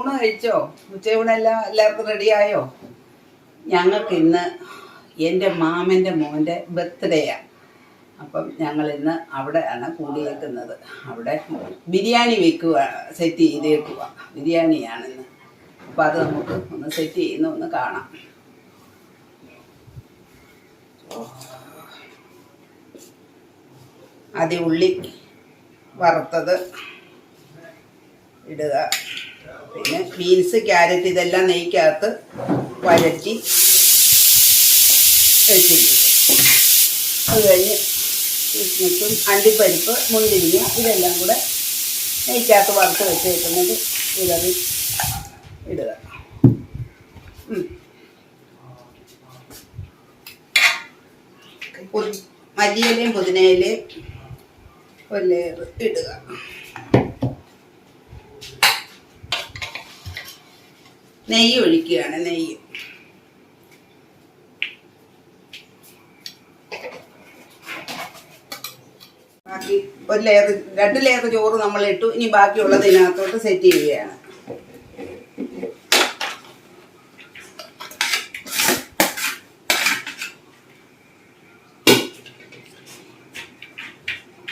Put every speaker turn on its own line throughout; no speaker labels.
ഊണ് കഴിച്ചോ? ഉച്ചയൂണെല്ലാം എല്ലാവർക്കും റെഡിയായോ ഞങ്ങൾക്ക് ഇന്ന് എന്റെ മാമന്റെ മോന്റെ ബർത്ത്ഡേയാണ് അപ്പം ഞങ്ങൾ ഇന്ന് അവിടെ അവിടെയാണ് കൂടിയേക്കുന്നത്. അവിടെ ബിരിയാണി വെക്കുക സെറ്റ് ചെയ്തേക്കുക ബിരിയാണിയാണ് ഇന്ന്. അപ്പം അത് നമുക്ക് ഒന്ന് സെറ്റ് ചെയ്യുന്ന ഒന്ന് കാണാം. ആദ്യം ഉള്ളി വറുത്തത് ഇടുക. പിന്നെ ബീൻസ് ക്യാരറ്റ് ഇതെല്ലാം നെയ്ക്കകത്ത് വഴറ്റി അത് കഴിഞ്ഞ് കിസ്മിസും അണ്ടിപ്പരിപ്പ് മുന്തിരിങ്ങ ഇതെല്ലാം കൂടെ നെയ്ക്കകത്ത് വറുത്ത് വെച്ചേക്കുന്നത് ഇടറി ഇടുക. മല്ലിയിലയും പുതിനയിലയും ഒരു ലെയർ ഇടുക. നെയ്യ് ഒഴിക്കുകയാണ് നെയ്യ്. ബാക്കി ഒരു ലെയർ രണ്ട് ലെയർ ചോറ് നമ്മൾ ഇട്ടു. ഇനി ബാക്കിയുള്ളത് ഇതിനകത്തോട്ട് സെറ്റ് ചെയ്യുകയാണ്.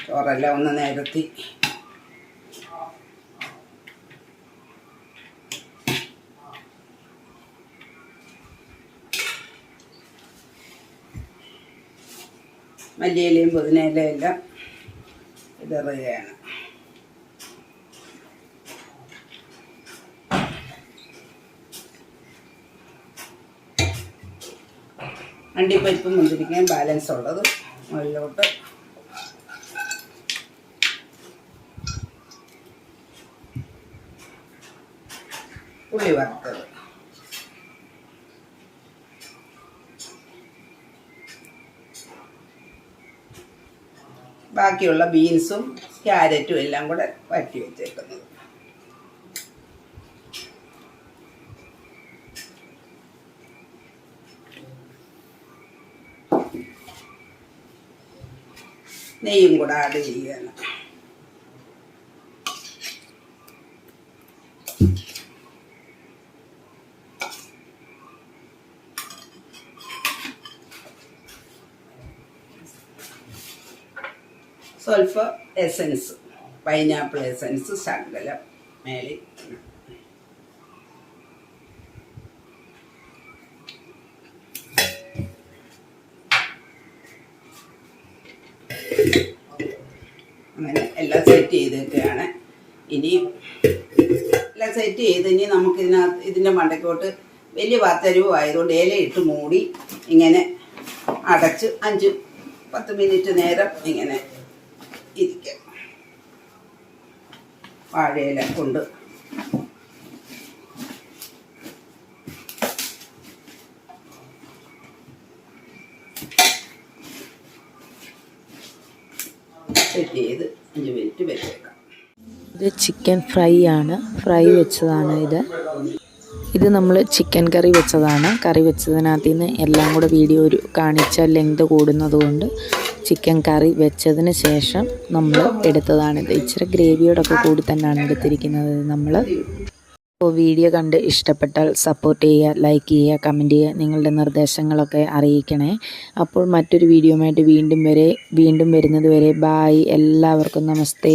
ചോറെല്ലാം ഒന്ന് നിരത്തി. മല്ലിയിലയും പുതിനയിലയും എല്ലാം ഇതറുകയാണ് അണ്ടിപ്പരിപ്പും മുന്തിരിക്കയും ബാലൻസ് ഉള്ളത് മുകളിലോട്ട്. ഉള്ളി വറുത്തത്. ബാക്കിയുള്ള ബീൻസും ക്യാരറ്റും എല്ലാം കൂടെ വറ്റി വെച്ചേക്കുന്നത്. നെയ്യും കൂടെ ആഡ് ചെയ്യണം സ്വൽപ്പ എസൻസ് പൈനാപ്പിൾ എസൻസ് ശകലം മേളി അങ്ങനെ എല്ലാം സെറ്റ് ചെയ്തിട്ടാണ്. ഇനി എല്ലാം സെറ്റ് ചെയ്ത് ഇനി നമുക്ക് ഇതിനകത്ത് ഇതിന്റെ മണ്ടയ്ക്കോട്ട് വലിയ പാത്തരവും ആയതുകൊണ്ട് ഇലയിട്ട് മൂടി ഇങ്ങനെ അടച്ച് അഞ്ച് പത്ത് മിനിറ്റ് നേരം ഇങ്ങനെ ഇരിക്കാം. വാഴയില കൊണ്ട്. അഞ്ച് മിനിറ്റ് വെച്ചേക്കാം.
ഇത് ചിക്കൻ ഫ്രൈ ആണ്. ഫ്രൈ വെച്ചതാണ് ഇത്. ഇത് നമ്മൾ ചിക്കൻ കറി വെച്ചതാണ്. കറി വെച്ചതിനകത്ത് നിന്ന് എല്ലാം കൂടെ വീഡിയോ ഒരു കാണിച്ച ലെങ്ത് കൂടുന്നതുകൊണ്ട് ചിക്കൻ കറി വെച്ചതിന് ശേഷം നമ്മൾ എടുത്തതാണിത് ഇച്ചിരി ഗ്രേവിയോടൊക്കെ കൂടി തന്നെയാണ് എടുത്തിരിക്കുന്നത് നമ്മൾ അപ്പോൾ വീഡിയോ കണ്ട് ഇഷ്ടപ്പെട്ടാൽ സപ്പോർട്ട് ചെയ്യുക ലൈക്ക് ചെയ്യുക കമന്റ് ചെയ്യുക നിങ്ങളുടെ നിർദ്ദേശങ്ങളൊക്കെ അറിയിക്കണേ. അപ്പോൾ മറ്റൊരു വീഡിയോയുമായിട്ട് വീണ്ടും വരെ വീണ്ടും വരുന്നത് വരെ ബായ് എല്ലാവർക്കും നമസ്തേ.